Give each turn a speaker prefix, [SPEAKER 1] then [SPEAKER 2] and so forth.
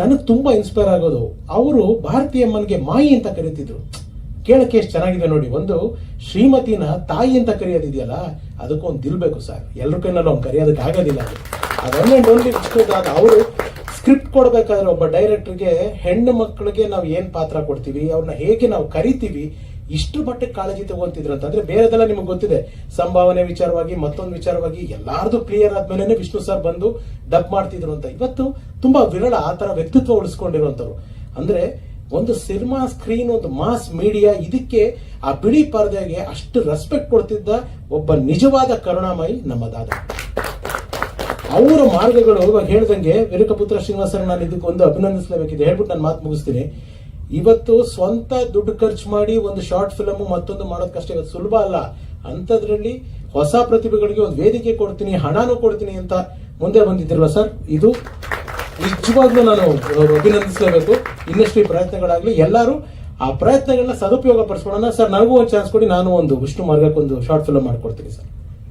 [SPEAKER 1] ನನಗೆ ತುಂಬಾ ಇನ್ಸ್ಪೈರ್ ಆಗೋದು. ಅವರು ಭಾರತೀಯ ಅಮ್ಮನಿಗೆ ಮಾಯಿ ಅಂತ ಕರೀತಿದ್ರು. ಕೇಳಕ್ಕೆ ಎಷ್ಟು ಚೆನ್ನಾಗಿದೆ ನೋಡಿ. ಒಂದು ಶ್ರೀಮತಿನ ತಾಯಿ ಅಂತ ಕರೆಯೋದಿದೆಯಲ್ಲ ಅದಕ್ಕೊಂದು ದಿಲ್ಬೇಕು ಸರ್. ಎಲ್ಲರ ಕೈನಲ್ಲೂ ಅವ್ನು ಕರೆಯೋದಕ್ಕೆ ಆಗೋದಿಲ್ಲ ಅದು. ಅದನ್ನೇ ಓನ್ಲಿ ಅವರು ಸ್ಕ್ರಿಪ್ಟ್ ಕೊಡಬೇಕಾದ್ರೆ ಒಬ್ಬ ಡೈರೆಕ್ಟರ್ಗೆ ಹೆಣ್ಣು ಮಕ್ಕಳಿಗೆ ನಾವು ಏನು ಪಾತ್ರ ಕೊಡ್ತೀವಿ ಅವ್ರನ್ನ ಹೇಗೆ ನಾವು ಕರಿತೀವಿ ಇಷ್ಟು ಮಟ್ಟಕ್ಕೆ ಕಾಳಜಿ ತಗೊಂತಿದ್ರು ಅಂತಂದ್ರೆ ಬೇರೆದೆಲ್ಲ ನಿಮಗೆ ಗೊತ್ತಿದೆ. ಸಂಭಾವನೆ ವಿಚಾರವಾಗಿ, ಮತ್ತೊಂದು ವಿಚಾರವಾಗಿ ಎಲ್ಲಾರ್ದು ಕ್ಲಿಯರ್ ಆದ್ಮೇಲೆ ವಿಷ್ಣು ಸರ್ ಬಂದು ಡಬ್ ಮಾಡ್ತಿದ್ರು ಅಂತ. ಇವತ್ತು ತುಂಬಾ ವಿರಳ ಆ ತರ ವ್ಯಕ್ತಿತ್ವ ಉಳಿಸ್ಕೊಂಡಿರುವಂತವ್ರು ಅಂದ್ರೆ ಒಂದು ಸಿನಿಮಾ ಸ್ಕ್ರೀನ್ ಒಂದು ಮಾಸ್ ಮೀಡಿಯಾ ಇದಕ್ಕೆ ಆ ಬಿಳಿ ಪರದೆಗೆ ಅಷ್ಟು ರೆಸ್ಪೆಕ್ಟ್ ಕೊಡ್ತಿದ್ದ ಒಬ್ಬ ನಿಜವಾದ ಕರುಣಾಮಯಿ ನಮ್ಮ ದಾದ ಅವರ ಮಾರ್ಗಗಳು ಇವಾಗ ಹೇಳ್ದಂಗೆ ವಿರಕಪುತ್ರ ಶ್ರೀನಿವಾಸನ್ ನಾನು ಇದಕ್ಕೊಂದು ಅಭಿನಂದಿಸಲೇಬೇಕಿದೆ. ಹೇಳ್ಬಿಟ್ಟು ನಾನು ಮಾತು ಮುಗಿಸ್ತೀನಿ. ಇವತ್ತು ಸ್ವಂತ ದುಡ್ಡು ಖರ್ಚು ಮಾಡಿ ಒಂದು ಶಾರ್ಟ್ ಫಿಲಮ್ ಮತ್ತೊಂದು ಮಾಡೋದ್ ಕಷ್ಟ ಇವತ್ತು ಸುಲಭ ಅಲ್ಲ. ಅಂಥದ್ರಲ್ಲಿ ಹೊಸ ಪ್ರತಿಭೆಗಳಿಗೆ ಒಂದು ವೇದಿಕೆ ಕೊಡ್ತೀನಿ, ಹಣನೂ ಕೊಡ್ತೀನಿ ಅಂತ ಮುಂದೆ ಬಂದಿದ್ದಿರಲ್ಲ ಸರ್? ಇದು ನಿಜವಾಗ್ಲೂ ನಾನು ಅಭಿನಂದಿಸಲೇಬೇಕು. ಇನ್ನಷ್ಟು ಪ್ರಯತ್ನಗಳಾಗ್ಲಿ ಎಲ್ಲರೂ ಆ ಪ್ರಯತ್ನಗಳನ್ನ ಸದುಪಯೋಗ ಪಡಿಸ್ಕೊಳ್ಳೋಣ. ಸರ್, ನನಗೂ ಒಂದು ಚಾನ್ಸ್ ಕೊಡಿ. ನಾನು ಒಂದು ವಿಷ್ಣು ಮಾರ್ಗಕ್ಕೆ ಒಂದು ಶಾರ್ಟ್ ಫಿಲಮ್ ಮಾಡ್ಕೊಡ್ತೀನಿ ಸರ್.